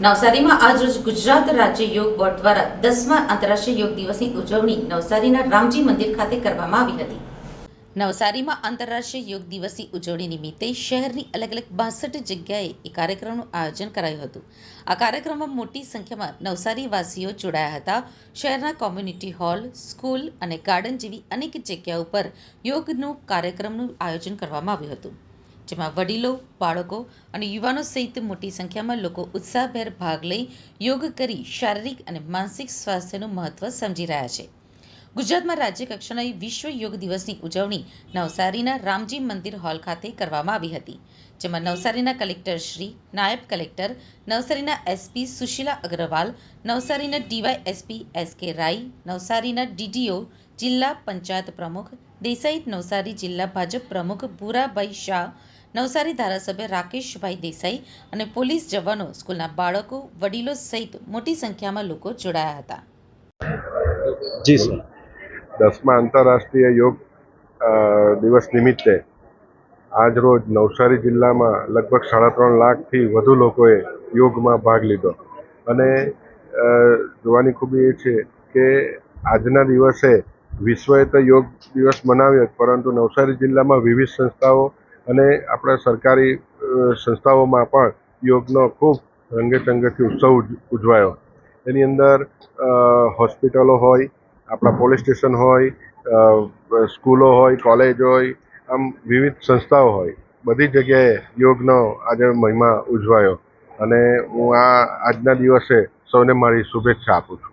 નવસારીમાં આજરોજ ગુજરાત રાજ્ય યોગ બોર્ડ દ્વારા દસમા આંતરરાષ્ટ્રીય યોગ દિવસની ઉજવણી નવસારીના રામજી મંદિર ખાતે કરવામાં આવી હતી. નવસારીમાં આંતરરાષ્ટ્રીય યોગ દિવસની ઉજવણી નિમિત્તે શહેરની અલગ અલગ બાસઠ જગ્યાએ એક કાર્યક્રમનું આયોજન કરાયું હતું. આ કાર્યક્રમમાં મોટી સંખ્યામાં નવસારીવાસીઓ જોડાયા હતા. શહેરના કોમ્યુનિટી હોલ, સ્કૂલ અને ગાર્ડન જેવી અનેક જગ્યાઓ પર યોગનું કાર્યક્રમનું આયોજન કરવામાં આવ્યું હતું. જેમાં વડીલો, બાળકો અને યુવાનો સહિત મોટી સંખ્યામાં લોકો ઉત્સાહભેર ભાગ લઈ યોગ કરી શારીરિક અને માનસિક સ્વાસ્થ્યનું મહત્વ સમજી રહ્યા છે. ગુજરાતમાં રાજ્ય કક્ષાના વિશ્વ યોગ દિવસની ઉજવણી નવસારીના રામજી મંદિર હોલ ખાતે કરવામાં આવી હતી, જેમાં નવસારીના કલેક્ટર શ્રી, નાયબ કલેક્ટર, નવસારીના એસપી સુશીલા અગ્રવાલ, નવસારીના ડીવાયએસપી એસ કે રાય, નવસારીના ડીડીઓ, જિલ્લા પંચાયત પ્રમુખ દેસાઈ, નવસારી જિલ્લા ભાજપ પ્રમુખ ભૂરાભાઈ શાહ, નવસારી ધારાસભ્ય રાકેશભાઈ દેસાઈ અને પોલીસ જવાનો, સ્કૂલના બાળકો, વડીલો સહિત મોટી સંખ્યામાં લોકો જોડાયા હતા. જી, સર. દસમા આંતરરાષ્ટ્રીય યોગ દિવસ નિમિત્તે આજરોજ નવસારી જિલ્લામાં લગભગ સાડા ત્રણ લાખથી વધુ લોકોએ યોગમાં ભાગ લીધો. અને જોવાની ખૂબી એ છે કે આજના દિવસે વિશ્વએ તો યોગ દિવસ મનાવ્યો પરંતુ નવસારી જિલ્લામાં વિવિધ સંસ્થાઓ અને આપણા સરકારી સંસ્થાઓમાં પણ યોગનો ખૂબ રંગેચંગેથી ઉત્સવ ઉજવાયો. એની અંદર હોસ્પિટલો હોય, આપણા પોલીસ સ્ટેશન હોય સ્કૂલો હોય, કોલેજ હોય, આમ વિવિધ સંસ્થાઓ હોય. બધી જગ્યાએ યોગનો આજે મહિમા ઉજવાયો. અને હું આ, આજના દિવસે સૌને મારી શુભેચ્છા આપું છું.